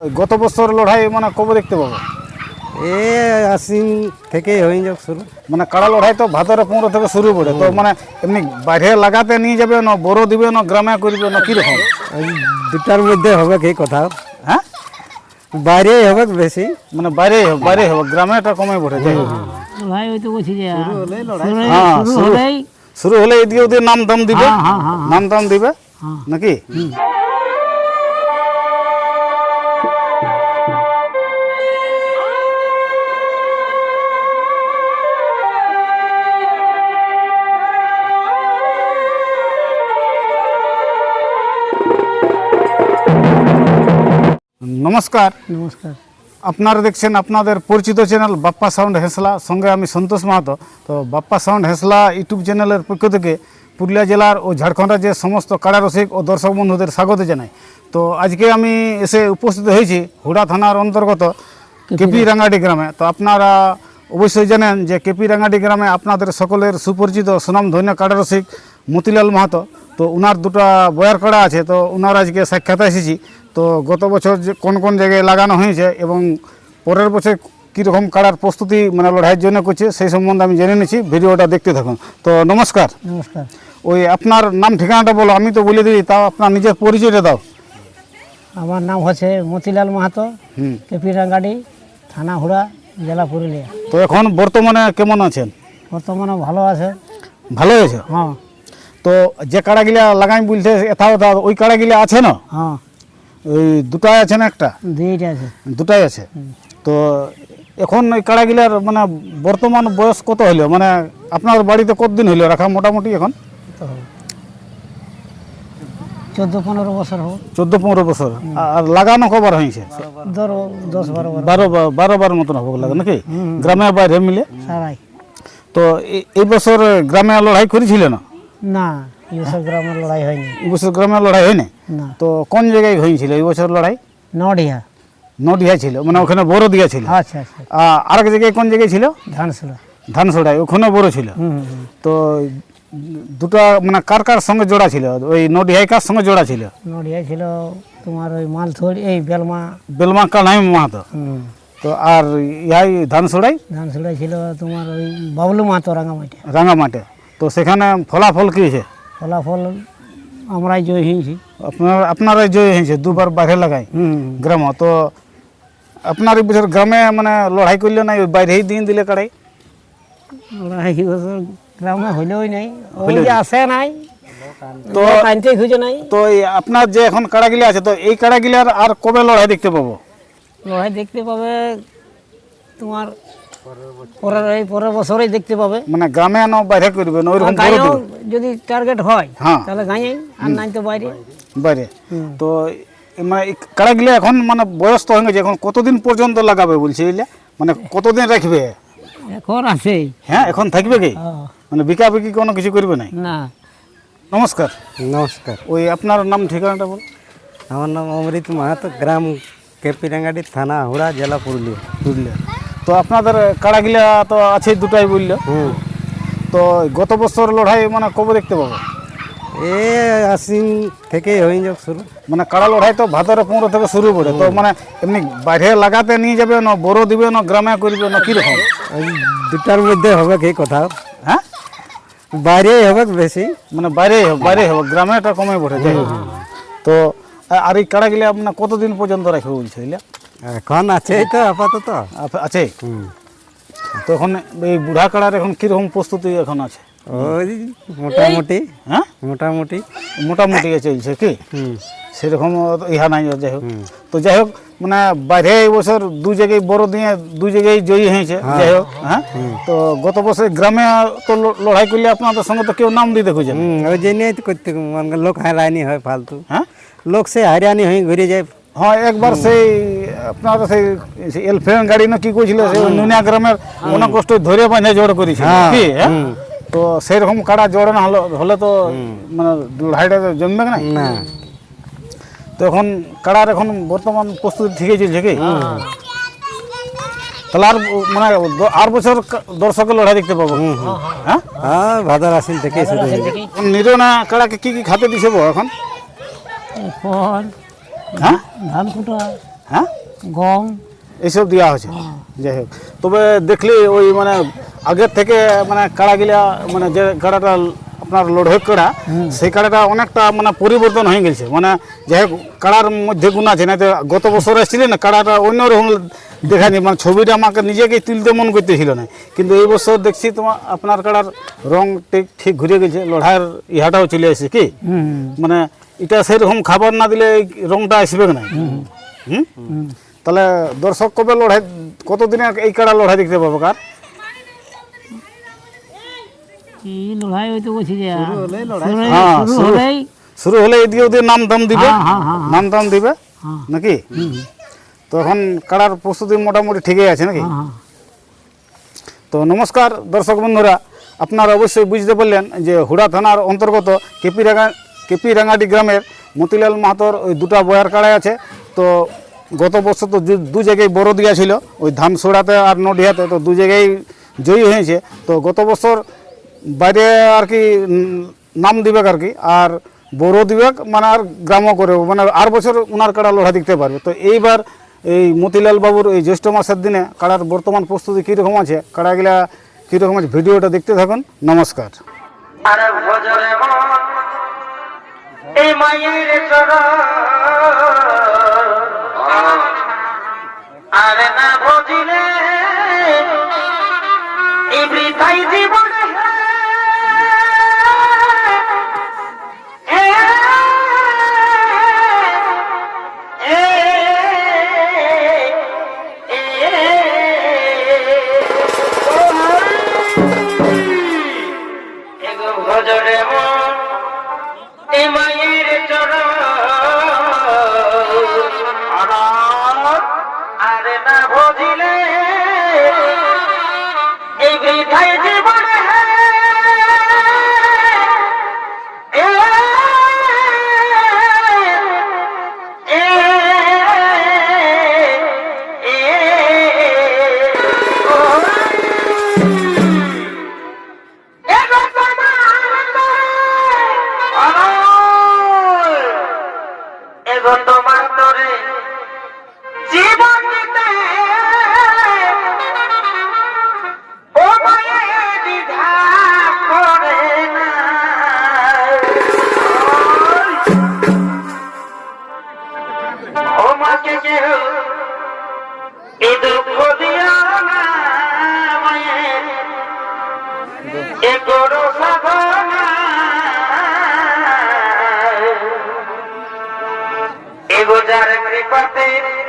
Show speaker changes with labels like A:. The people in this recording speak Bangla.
A: গত বছর লড়াই মানে কবে দেখতে পাবো?
B: এ আশ্বিন থেকে হয়ে যাক শুরু।
A: মানে কাড়া লড়াই তো ভাদরে পনেরো থেকে শুরু করে তো মানে এমনি বাইরে লাগাতে নিয়ে যাবে না বড় দিবে না গ্রামে করবে না কীরকম?
B: ওই দুটার মধ্যে হবে কি কথা?
A: হ্যাঁ?
B: বাইরে হবে বেশি।
A: মানে বাইরে হবে বাইরে হবে গ্রামে এটা কমে পড়ে যাই
C: ভাই ওই তো বলছি যে শুরু
A: হ্যাঁ,
C: শুরু
A: শুরু-
C: হলেই
A: হলে এদিকে ওদিকে নাম দাম দিবে?
C: হ্যাঁ, হ্যাঁ, হ্যাঁ,
A: নাম দাম দিবে?
C: হ্যাঁ।
A: নাকি? নমস্কার।
C: নমস্কার।
A: আপনারা দেখছেন আপনাদের পরিচিত চ্যানেল বাপ্পা সাউন্ড হেসলা। সঙ্গে আমি সন্তোষ মাহাতো। তো বাপ্পা সাউন্ড হেসলা ইউটিউব চ্যানেলের পক্ষ থেকে পুরুলিয়া জেলার ও ঝাড়খণ্ড রাজ্যের সমস্ত কাড়া রসিক ও দর্শক বন্ধুদের স্বাগত জানাই। তো আজকে আমি এসে উপস্থিত হয়েছি হুড়া থানার অন্তর্গত কেপি রাঙ্গাটি গ্রামে। তো আপনারা অবশ্যই জানেন যে কেপি রাঙ্গাটি গ্রামে আপনাদের সকলের সুপরিচিত সুনাম ধন্য কাড়া রসিক মতিলাল মাহাতো। তো উনার দুটো বয়ার কাড়া আছে। তো উনার আজকে সাক্ষাৎ এসেছি। তো গত বছর যে কোন কোন জায়গায় লাগানো হয়েছে এবং পরের বছর কীরকম কাড়ার প্রস্তুতি মানে লড়াইয়ের জন্য করছে সেই সম্বন্ধে আমি জেনে নিচ্ছি। ভিডিওটা দেখতে থাকুন। তো নমস্কার।
C: নমস্কার।
A: ওই আপনার নাম ঠিকানাটা বলো আমি তো বলে দিই তাও আপনার নিজের পরিচয়টা দাও।
C: আমার নাম হচ্ছে মতিলাল মাহাতো কেপি রাঙ্গাড়ি থানা হুড়া জেলা পুরুলিয়া।
A: তো এখন বর্তমানে কেমন আছেন?
C: বর্তমানে ভালো আছে।
A: ভালো আছে?
C: হ্যাঁ।
A: তো যে কাড়াগুলা লাগাই বলছে এথাও এথাও ওই কাড়াগুলা আছে না?
C: হ্যাঁ।
A: ওই দুটাই আছে না একটা?
C: দুইটা আছে।
A: দুটাই আছে? তো এখন ওই কাড়াগুলার মানে বর্তমান বয়স কত হইল? মানে আপনার বাড়িতে কতদিন হইল রাখা মোটামুটি এখন?
C: চোদ্দ পনেরো বছর হোক।
A: চোদ্দ পনেরো বছর আর লাগানো কবার হয়েছে
C: ধরো দশ বারো। বার
A: বারো বারো মতন হবে লাগে নাকি? গ্রামে বাইরে মিলে?
C: সারাই।
A: তো এই বছর গ্রামে লড়াই করেছিল না?
C: না। এইসব গ্রামের লড়াই হয়নি।
A: এই বছর গ্রামে লড়াই হয়নি?
C: না।
A: তো কোন জায়গায় হয়েছিল এই বছর লড়াই?
C: নডিয়া
A: ছিল মানে ওখানে বড় দিয়া ছিল।
C: আচ্ছা আচ্ছা।
A: জায়গায় কোন জায়গায় ছিল?
C: ধানসুলা।
A: ধানসোড়ায় ওখানে বড় ছিল। তো দুটো মানে কার কার সঙ্গে জোড়া ছিল? ওই কার সঙ্গে জোড়া ছিল?
C: ছিল তোমার ওই মালথড়ি এই বেলমা।
A: বেলমা কানাই মাহাতো? তো আর ইহাই ধানসোড়াই
C: ধানসুলা ছিল তোমার ওই বাবলু মাহাতো রাঙামাটি।
A: রাঙামাটে। তো সেখানে ফলাফল কি হয়েছে?
C: ফলাফল আমরাই জয় হয়েছি
A: আপনার আপনারাই জয় হয়েছে দুবার বাইরে লাগাই গ্রাম তো আপনার এই বছর গ্রামে মানে লড়াই করলে নাই বাইরেই দিন দিলে কাড়াই?
C: লড়াই বছর গ্রামে হইলেও নাই আসে নাই।
A: তো
C: আনতে খুঁজে নাই।
A: তো আপনার যে এখন কাড়াগুলি আছে তো এই কাড়াগুলার আর কবে লড়াই দেখতে পাবো?
C: লড়াই দেখতে পাবে তোমার পরের এই পরের বছরেই দেখতে পাবে।
A: মানে গ্রামে আনো বাইরে করবে না ওইরকম
C: গাঁয়েও যদি টার্গেট হয়
A: হ্যাঁ।
C: তাহলে গাঁয়ে আর নাই তো বাইরে।
A: বাইরে। তো মানে কাড়াগুলি এখন মানে বয়স তো হয়ে গেছে এখন কতদিন পর্যন্ত লাগাবে বলছে মানে কতদিন রাখবে?
C: এখন আছে।
A: হ্যাঁ এখন থাকবে কি?
C: হ্যাঁ,
A: মানে বিকা বিকি কোনো কিছু করবে নাই?
C: না।
A: নমস্কার।
B: নমস্কার।
A: ওই আপনার নাম ঠিকানাটা বল
B: আমার নাম অমৃত মাহাতো গ্রাম কেপিরাঙ্গাটি থানা হুড়া জেলা পুরুলিয়া।
A: বুঝলে তো আপনাদের কাড়াগুলা তো আছে দুটাই বলল তো গত বছর লড়াই মানে কবে দেখতে পাবো?
B: এ আশ্বিন থেকে হয়ে যাক শুরু।
A: মানে কাড়া লড়াই তো ভাদরে পনেরো থেকে শুরু করে তো মানে এমনি বাইরে লাগাতে নিয়ে যাবে না বড় দিবে না গ্রামে করবে না কীরকম?
B: দুটার মধ্যে হবে কি কথা?
A: হ্যাঁ?
B: বাইরে হবে বেশি।
A: মানে বাইরে হবে বাইরে হবে গ্রামে এটা কমে পড়ে হোক। তো আর এই কাড়াগুলা আপনার কতদিন পর্যন্ত রাখবে বলছে
B: এখন আছে তো আপাতত।
A: আপ- আছে?
B: হুম।
A: তো এখন এই বুড়া কাড়ার এখন কীরকম প্রস্তুতি এখন আছে?
B: ওই মোটামুটি।
A: হ্যাঁ?
B: মোটামুটি।
A: মোটামুটি চলছে কি? সেরকম ইহা নাই যাই হোক। তো যাই হোক মানে বাইরে এই বছর দু জায়গায় বড় দিয়ে দু জায়গায় জয়ী হয়েছে যাই হোক হ্যাঁ? তো গত বছর গ্রামে তো লড়াই করলে আপনাদের সঙ্গে তো কেউ নাম দিতে খুঁজে
B: ওই জন্যই করতে মানে লোক হারানি হয় ফালতু।
A: হ্যাঁ?
B: লোক সে হারানি হয়ে ঘুরে যায়।
A: হ্যাঁ একবার সেই আপনার সেই এলফেন গাড়ি না কি কইছিল সেই নুনিয়া গ্রামের অনেক কষ্ট ধরে বাঁধে জোড় করেছিল
B: হ্যাঁ,
A: কি হ্যাঁ? তো সেই রকম কাড়া জোড় না হলে হলে তো মানে লড়াইটা তো জমবে না?
B: না।
A: তো এখন কাড়ার এখন বর্তমান প্রস্তুতি ঠিকই চলছে কি? তাহলে আর মানে আর বছর দর্শকের লড়াই দেখতে পাবো। হ্যাঁ?
B: হ্যাঁ ভাদর আসিল থেকে।
A: নিরনা কাড়াকে কি কি খাতে দিছে এখন হ্যাঁ?
C: ধান কুটা
A: হ্যাঁ?
C: গম।
A: এইসব দেওয়া হয়েছে। যাই হোক। তবে দেখলি ওই মানে আগের থেকে মানে কাড়াগিলা মানে যে কাড়াটা আপনার লড়াই কাড়া সেই কাড়াটা অনেকটা মানে পরিবর্তন হয়ে গেছে। মানে যাই হোক কাড়ার মধ্যে গুণ আছে। না গত বছর এসেছিলেন না কাড়াটা অন্যরকম দেখানি মানে ছবিটা আমাকে নিজেকেই তুলতে মন করতেছিল না। কিন্তু এই বছর দেখছি তোমার আপনার কাড়ার রং ঠিক ঠিক ঘুরে গেছে। লড়াইয়ের ইহাটাও চলে আসছে কি? মানে এটা সেরকম খাবার না দিলে এই রংটা আসবে না। হুম? তাহলে দর্শক কবে লড়াই কতদিনে এই কাড়া লড়াই দেখতে পাবো কার?
C: লড়াই হয়তো বলছি যে
A: হ্যাঁ,
C: শুরু
A: হলে এদিকে ওদের নাম দাম দিবে।
C: হ্যাঁ, হ্যাঁ, হ্যাঁ,
A: নাম দাম দিবে।
C: হ্যাঁ।
A: নাকি? তো এখন কাড়ার প্রস্তুতি মোটামুটি ঠিকই আছে নাকি?
C: হ্যাঁ
A: তো নমস্কার দর্শক বন্ধুরা। আপনারা অবশ্যই বুঝতে পারলেন যে হুড়া থানার অন্তর্গত কেপিরাঙ্গা কেপিরাঙ্গাটি গ্রামের মতিলাল মাহাতোর ওই দুটা বয়ার কাড়াই আছে। তো গত বছর তো দু- জায়গায় বড় দিয়া ছিল, ওই ধামসোড়াতে আর নডিয়াতে তো দু জায়গায় জয়ী হয়েছে। তো গত বছর বাইরে আর কি নাম দিবে আর কি, আর বড় দিবে মানে আর গ্রামও করে মানে আর বছর ওনার কাড়া লড়া দেখতে পারবে। তো এইবার এই মতিলাল বাবুর এই জ্যৈষ্ঠ মাসের দিনে কাড়ার বর্তমান প্রস্তুতি কীরকম আছে, কাড়াগুলা কীরকম আছে, ভিডিওটা দেখতে থাকুন। নমস্কার।
D: এই মায়ের চরণ। আর না ভজিলে এই বৃথাই জীবন ভজরে মন এ মায়ের এগো যার